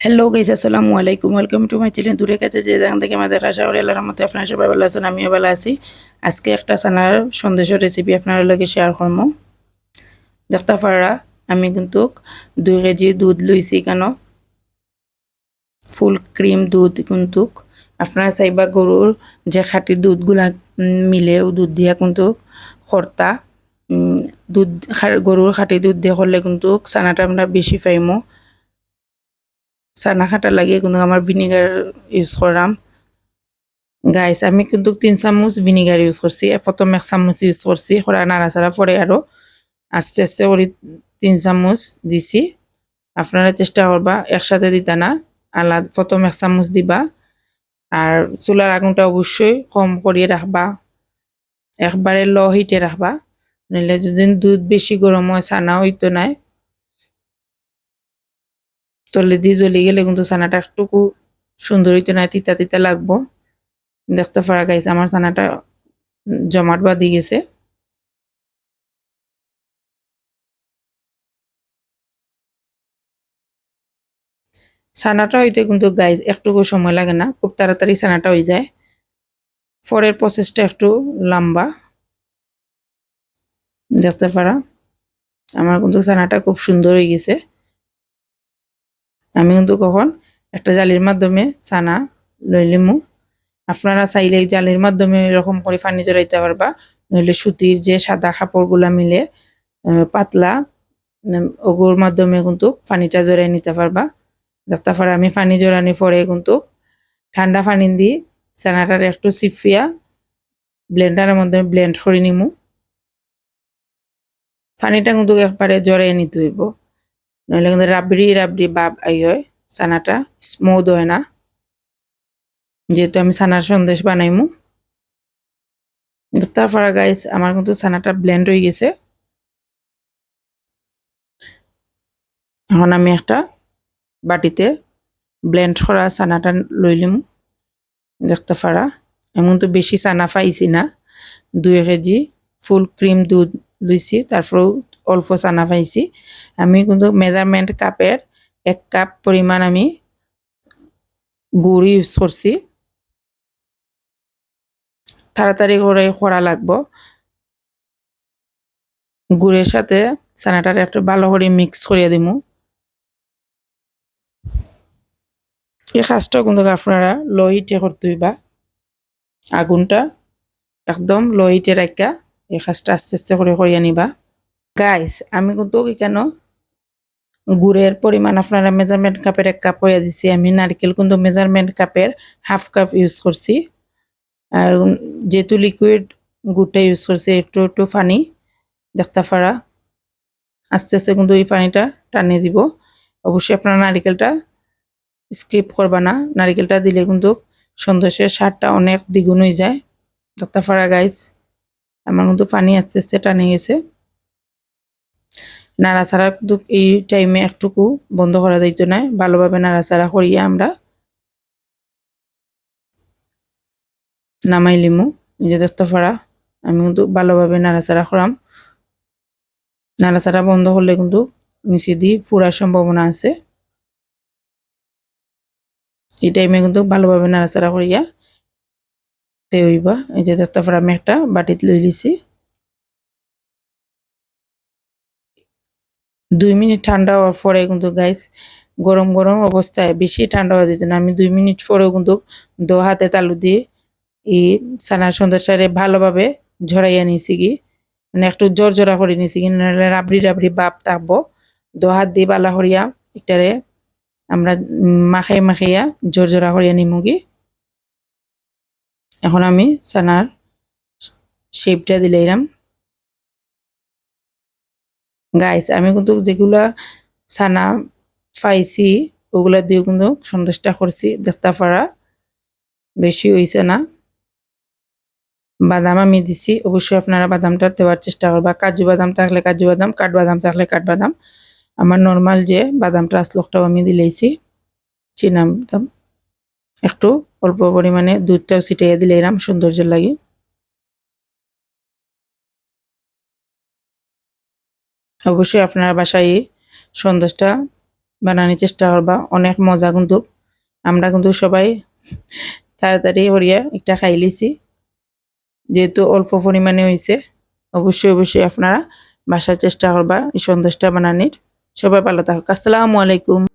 Hello guys আসসালামু আলাইকুম। Welcome to my channel দূরে কাছে যে যেখান থেকে আমাদের আশা করি আল্লাহর মধ্যে আপনারা সবাই ভালো আছেন, আমিও ভালো আছি। আজকে একটা সানার সন্দেশের রেসিপি আপনার লগে শেয়ার করব। দেখতে পারা, আমি কিন্তু দুই কেজি দুধ লইছি কেন? ফুল ক্রিম দুধ কিন্তু আপনারা চাইবা গরুর যে খাঁটি দুধগুলা মিলেও দুধ দিয়া কিন্তু খর্তা দুধ গরুর খাঁটি দুধ দিয়ে করলে কিন্তু চানাটা আমরা বেশি পাইমো। চানা খাটা লাগে কিন্তু আমার ভিনিগার ইউজ করাম। গাইস আমি কিন্তু তিন চামচ ভিনিগার ইউজ করছি, প্রথম এক চামচ ইউজ করছি করা নাড়াচাড়া পরে আরও আস্তে আস্তে করে তিন চামচ দিছি। আপনারা চেষ্টা করবা একসাথে দিতা না, আলাদা প্রথম এক চামচ দিবা। আর চুলার আগুনটা অবশ্যই কম করিয়ে রাখবা একবারে ল হিটে রাখবা নইলে যদি দুধ বেশি গরম হয় চানা হইতো নাই। তলে দিয়ে জ্বলে গেলে কিন্তু ছানাটা একটুকু সুন্দর হইতে না, তিতা তিতা লাগবো। দেখতে পারা গাইছে আমার ছানাটা জমাট বাঁধি গেছে। ছানাটা হইতে কিন্তু গাইজ একটুকু সময় লাগে না, খুব তাড়াতাড়ি ছানাটা হয়ে যায়। ফরের প্রসেসটা একটু লম্বা। দেখতে পারা, আমার কিন্তু ছানাটা খুব সুন্দর হয়ে গেছে। আমি কিন্তু কখন একটা জালির মাধ্যমে ছানা লই লিমু। আপনারা চাইলে জালির মাধ্যমে এরকম করে পানি জড়াইতে পারবা, নইলে সুতির যে সাদা কাপড়গুলা মিলে পাতলা ওগুর মাধ্যমে কিন্তু পানিটা জড়াই নিতে পারবা। দেখতে পারা আমি পানি জড়ানি পরে কিন্তু ঠান্ডা পানি দিয়ে ছানাটার একটু সিফিয়া ব্লেন্ডারের মাধ্যমে ব্লেন্ড করে নিমু। পানিটা কিন্তু একবারে জড়াই নিতে হইব। নইলে কিন্তু রাবড়ি রাবড়ি বাপ আই হয় ছানাটা স্মুথ হয় না। যেহেতু আমি ছানার সন্দেশ বানাইমু। তারপরে গাইস আমার কিন্তু ছানাটা ব্লেন্ড হয়ে গেছে। এখন আমি একটা বাটিতে ব্লেন্ড করা ছানাটা লইলিম দেখতে পারা এমন তো বেশি ছানা পাইছি না। দুই কেজি ফুল ক্রিম দুধ লইছি তারপরেও অল্প চানা পাইছি আমি কিন্তু মেজারমেন্ট কাপের এক কাপ পরিমাণ আমি গুড় ইউজ করছি তাড়াতাড়ি করে করা লাগবো। গুড়ের সাথে ছানাটার একটু ভালো করে মিক্স করিয়ে দিমু। এই কাজটা কিন্তু আপনারা লো করতে হইবা আগুনটা একদম লো রাখা এই কাজটা আস্তে আস্তে করে করিয়ে নিবা গাইস আমি কিন্তু কেন? গুড়ের পরিমাণ আপনারা মেজারমেন্ট কাপের এক কাপ হয়ে দিছি। আমি নারকেল কিন্তু মেজারমেন্ট কাপের হাফ কাপ ইউজ করছি। আর যেহেতু লিকুইড গুড়টা ইউজ করছি, একটু একটু পানি দেখতে পারা আস্তে আস্তে কিন্তু এই পানিটা টানে দিব। অবশ্যই আপনারা নারিকেলটা স্কিপ করবা না। নারিকেলটা দিলে কিন্তু সন্দেশের স্বাদটা অনেক দ্বিগুণ হয়ে যায়। দেখতে পারা গাইস আমার কিন্তু পানি আস্তে আস্তে টানে গেছে। নাড়াচাড়া কিন্তু এই টাইমে একটুকু বন্ধ করা যাইতো না। ভালোভাবে নাড়াচাড়া করিয়া আমরা নামাই লিমু। নিজে দেখতে আমি কিন্তু ভালোভাবে নাড়াচাড়া করাম। নাড়াচাড়া বন্ধ করলে কিন্তু নিচে দিয়ে ফুরার সম্ভাবনা আছে। এই টাইমে কিন্তু ভালোভাবে নাড়াচাড়া করিয়া তে হইবা। এই যে দেখতে আমি একটা বাটিত লই লিছি। দুই মিনিট ঠান্ডা হওয়ার পরে কিন্তু গাইস গরম গরম অবস্থায় বেশি ঠান্ডা হওয়া যেত না। আমি দুই মিনিট পরেও কিন্তু দো হাতে তালু দিয়ে এই সানা সন্দেশটারে ভালোভাবে ঝরাইয়া নিছি কি। মানে একটু জোর জোড়া করে নিছি কি, নাহলে রাবড়ি রাবড়ি বাপ থাকব দো হাত দিয়ে বালা হরিয়া একটারে আমরা মাখাই মাখাইয়া জোর জোড়া করিয়া নিমু কি। এখন আমি সানার শেপটা দিলাম গাইস আমি কিন্তু যেগুলা ছানা পাইছি, ওগুলা দিয়ে কিন্তু সন্দেশটা করছি। দেখতে পারা, বেশি হইছে না। বাদাম আমি দিছি, অবশ্যই আপনারা বাদামটা দেওয়ার চেষ্টা করবা কাজু বাদাম থাকলে কাজু বাদাম কাঠবাদাম থাকলে কাঠবাদাম আমার নর্মাল যে বাদামটা আসলো ওটাও আমি দিলেইছি। চিনা বাদাম। একটু অল্প পরিমাণে দুধটাও ছিটাইয়া দিলে এরাম সৌন্দর্য লাগে। অবশ্যই আপনারা বাসায় সন্দেশটা বানানোর চেষ্টা করবা। অনেক মজা কিন্তু। আমরা কিন্তু সবাই তাড়াতাড়ি করিয়া একটা খাই লিছি। যেহেতু অল্প পরিমাণে হয়েছে অবশ্যই অবশ্যই আপনারা বাসার চেষ্টা করবা এই সন্দেশটা বানানির। সবাই ভালো থাকুক। আসসালামু আলাইকুম।